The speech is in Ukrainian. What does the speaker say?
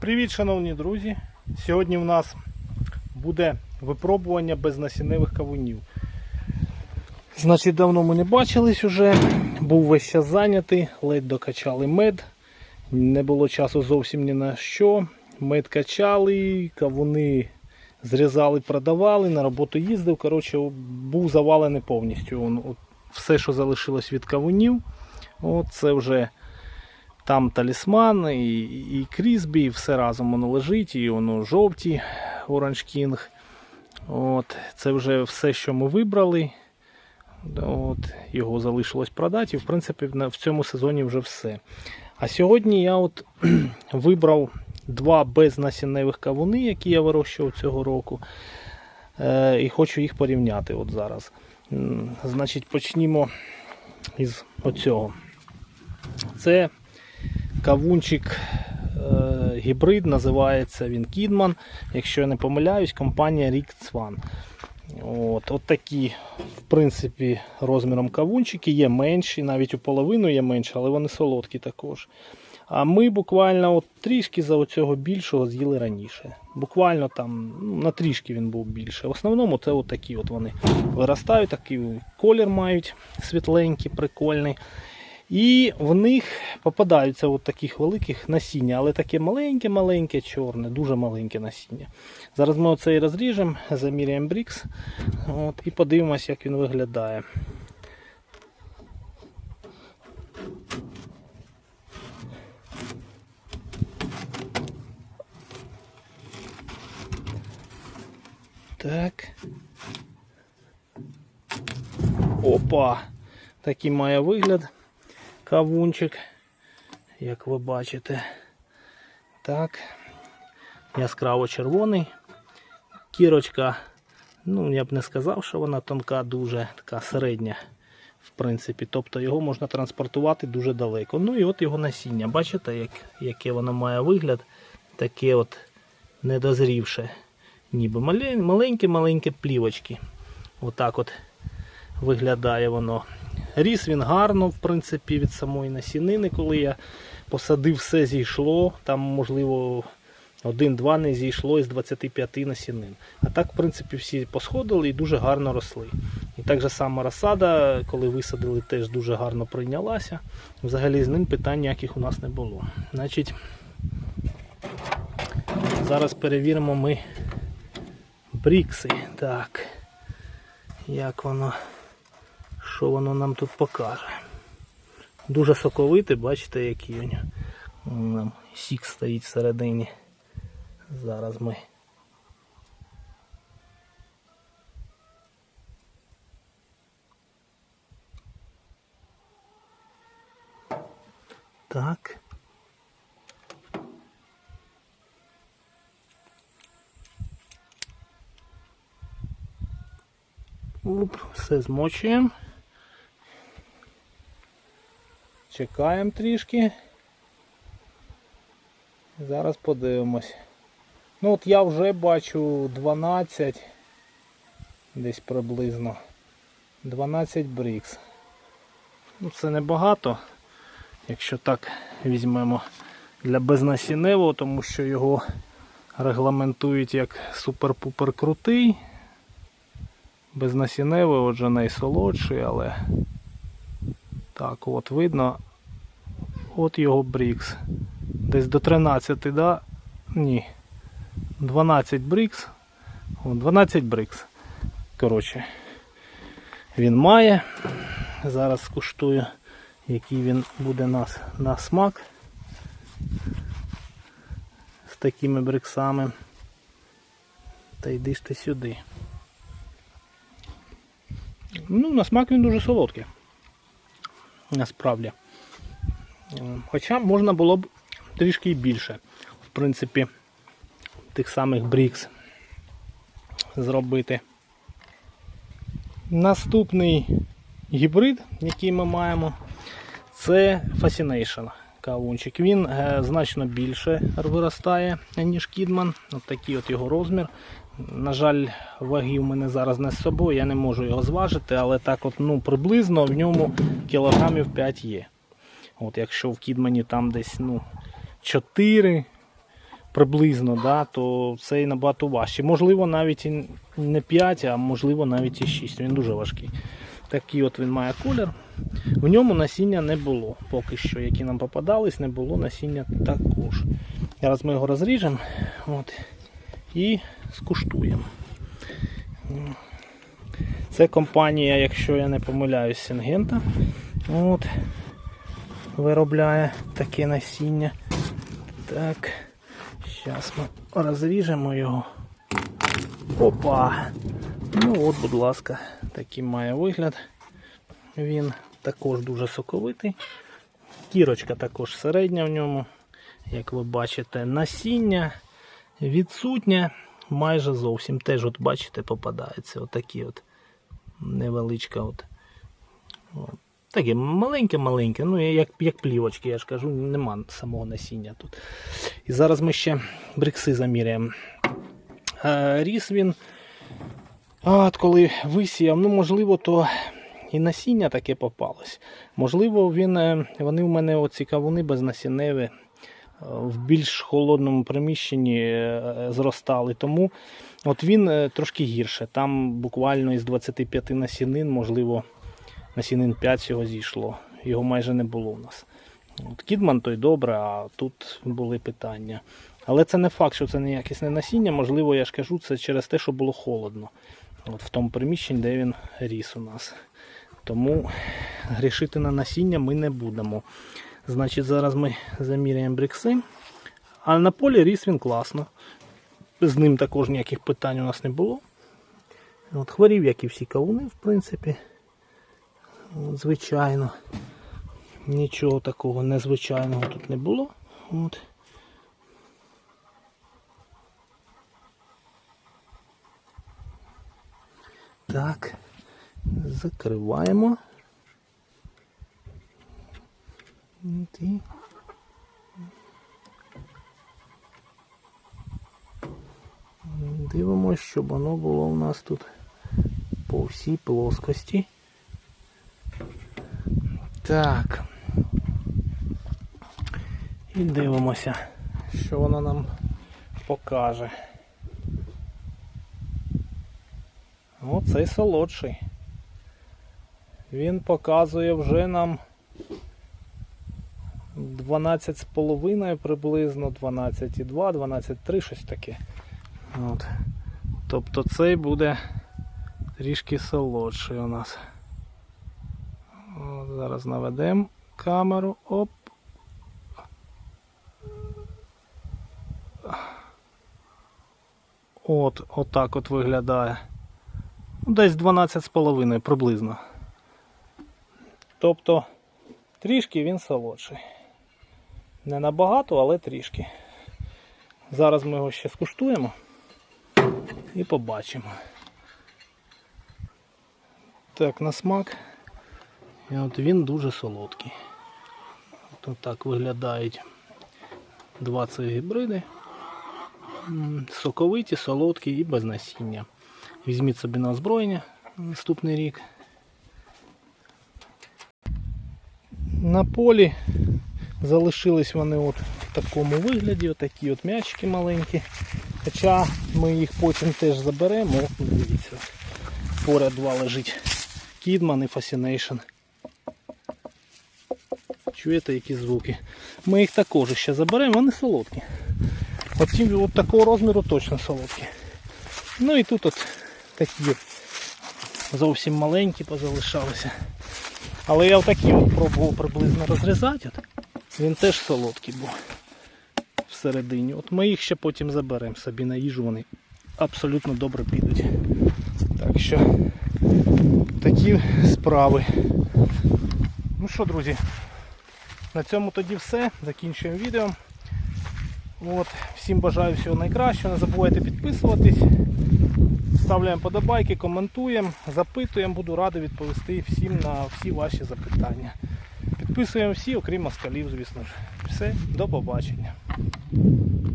Привіт, шановні друзі! Сьогодні в нас буде випробування безнасінневих кавунів. Значить, давно ми не бачились уже, був весь час зайнятий, ледь докачали мед. Не було часу зовсім ні на що. Мед качали, кавуни зрізали, продавали, на роботу їздив. Коротше, був завалений повністю. Все, що залишилось від кавунів, це вже там талісман, і, і крізбі, і все разом воно лежить, і воно жовті Orange King. От, це вже все, що ми вибрали. От, його залишилось продати. І в принципі в цьому сезоні вже все. А сьогодні я от вибрав два безнасінневих кавуни, які я вирощував цього року. Е, і хочу їх порівняти от зараз. Значить, почнімо із оцього. Це кавунчик е, гібрид, називається він Кідман. Якщо я не помиляюсь, компанія Рікцван. От, от такі, в принципі, розміром кавунчики є менші, навіть у половину є менші, але вони солодкі також. А ми буквально от трішки за оцього більшого з'їли раніше. Буквально там ну, на трішки він був більше. В основному це от такі от вони виростають, такий колір мають світленький, прикольний. І в них попадаються от таких великих насіння, але таке маленьке-маленьке, чорне, дуже маленьке насіння. Зараз ми оцей розріжемо, заміряємо брікс от, і подивимося, як він виглядає. Так. Опа! Такий має вигляд кавунчик, як ви бачите. Так. Яскраво червоний. Кірочка, ну я б не сказав, що вона тонка, дуже така середня. В принципі, тобто його можна транспортувати дуже далеко. Ну і от його насіння. Бачите, як, яке воно має вигляд? Таке от недозрівше. Ніби маленькі-маленькі плівочки. Отак от виглядає воно. Ріс він гарно, в принципі, від самої насінини, коли я посадив, все зійшло. Там, можливо, один-два не зійшло із 25 насінин. А так, в принципі, всі посходили і дуже гарно росли. І так же сама розсада, коли висадили, теж дуже гарно прийнялася. Взагалі з ним питань ніяких у нас не було. Значить, зараз перевіримо ми брікси. Так, як воно що воно нам тут покаже. Дуже соковитий, бачите, який у нього. Вон Там сік стоїть всередині. Зараз ми. Так. Оп, все змочуємо. Чекаємо трішки. Зараз подивимось. Ну от я вже бачу 12, десь приблизно 12 брікс. Ну це небагато, якщо так візьмемо для безнасінневого, тому що його регламентують як супер-пупер крутий. Безнасінневий, отже найсолодший, але так, от видно. От його брікс. Десь до 13, да? Ні. 12 брікс. О, 12 брикс. Коротше, він має. Зараз скуштую, який він буде нас на смак з такими бриксами. Та йди ж ти сюди. Ну, на смак він дуже солодкий. Насправді. Е, Хоча можна було б трішки і більше, в принципі, тих самих брікс зробити. Наступний гібрид, який ми маємо, це Fascination кавунчик. Він е, значно більше виростає, ніж Кідман. От такий от його розмір. На жаль, ваги в мене зараз не з собою, я не можу його зважити, але так от, ну, приблизно в ньому кілограмів 5 є. От Якщо в Кідмані там десь ну, 4, приблизно, да, то цей набагато важче. Можливо, навіть і не 5, а можливо навіть і 6. Він дуже важкий. Такий от він має колір. В ньому насіння не було. Поки що, які нам попадались, не було насіння також. Зараз ми його розріжемо от, і скуштуємо. Це компанія, якщо я не помиляюсь, Сінгента. От, виробляє таке насіння. Так, зараз ми розріжемо його. Опа! Ну от, будь ласка, такий має вигляд. Він також дуже соковитий. Кірочка також середня в ньому. Як ви бачите, насіння відсутнє майже зовсім. Теж, от бачите, попадається отакі от невеличка. От. От. Таке маленьке-маленьке, ну як, як плівочки, я ж кажу, нема самого насіння тут. І зараз ми ще брикси заміряємо. Е, Ріс він, от коли висіяв, ну можливо, то і насіння таке попалось. Можливо, він, е, вони в мене оці кавуни безнасінневі е, в більш холодному приміщенні е, зростали. Тому от він трошки гірше. Там буквально із 25 насінин, можливо, насінин 5 всього зійшло. Його майже не було у нас. От Кідман той добре, а тут були питання. Але це не факт, що це неякісне насіння. Можливо, я ж кажу, це через те, що було холодно. От в тому приміщенні, де він ріс у нас. Тому грішити на насіння ми не будемо. Значить, зараз ми заміряємо брикси. А на полі ріс він класно. З ним також ніяких питань у нас не було. От хворів, як і всі кавуни, в принципі. От, звичайно. Нічого такого незвичайного тут не було. От. Так, закриваємо. І Дивимось, щоб воно було у нас тут по всій плоскості. Так. І дивимося, що воно нам покаже. Оцей солодший. Він показує вже нам 12,5 приблизно, 12,2, 12,3, щось таке. От. Тобто цей буде трішки солодший у нас. От, зараз наведемо камеру. Оп. От, отак от виглядає. Ну, Десь 12,5 приблизно. Тобто трішки він солодший. Не набагато, але трішки. Зараз ми його ще скуштуємо і побачимо. Так, на смак. І от він дуже солодкий. От так виглядають два ці гібриди. Соковиті, солодкі і без насіння. Візьміть собі на озброєння на наступний рік. На полі залишились вони от в такому вигляді, отакі от м'ячики маленькі. Хоча ми їх потім теж заберемо. О, дивіться, поряд два лежить. Кідман і Fascination. Чуєте, які звуки? Ми їх також ще заберемо, вони солодкі. От, от такого розміру точно солодкі. Ну і тут от такі зовсім маленькі позалишалися. Але я отакі от пробував приблизно розрізати. Він теж солодкий був всередині. От ми їх ще потім заберемо собі на їжу, вони абсолютно добре підуть. Так що такі справи. Ну що, друзі, на цьому тоді все. Закінчуємо відео. От, всім бажаю всього найкращого. Не забувайте підписуватись. Ставляємо подобайки, коментуємо, запитуємо, буду радий відповісти всім на всі ваші запитання. Підписуємо всі, окрім москалів, звісно ж. Все, до побачення.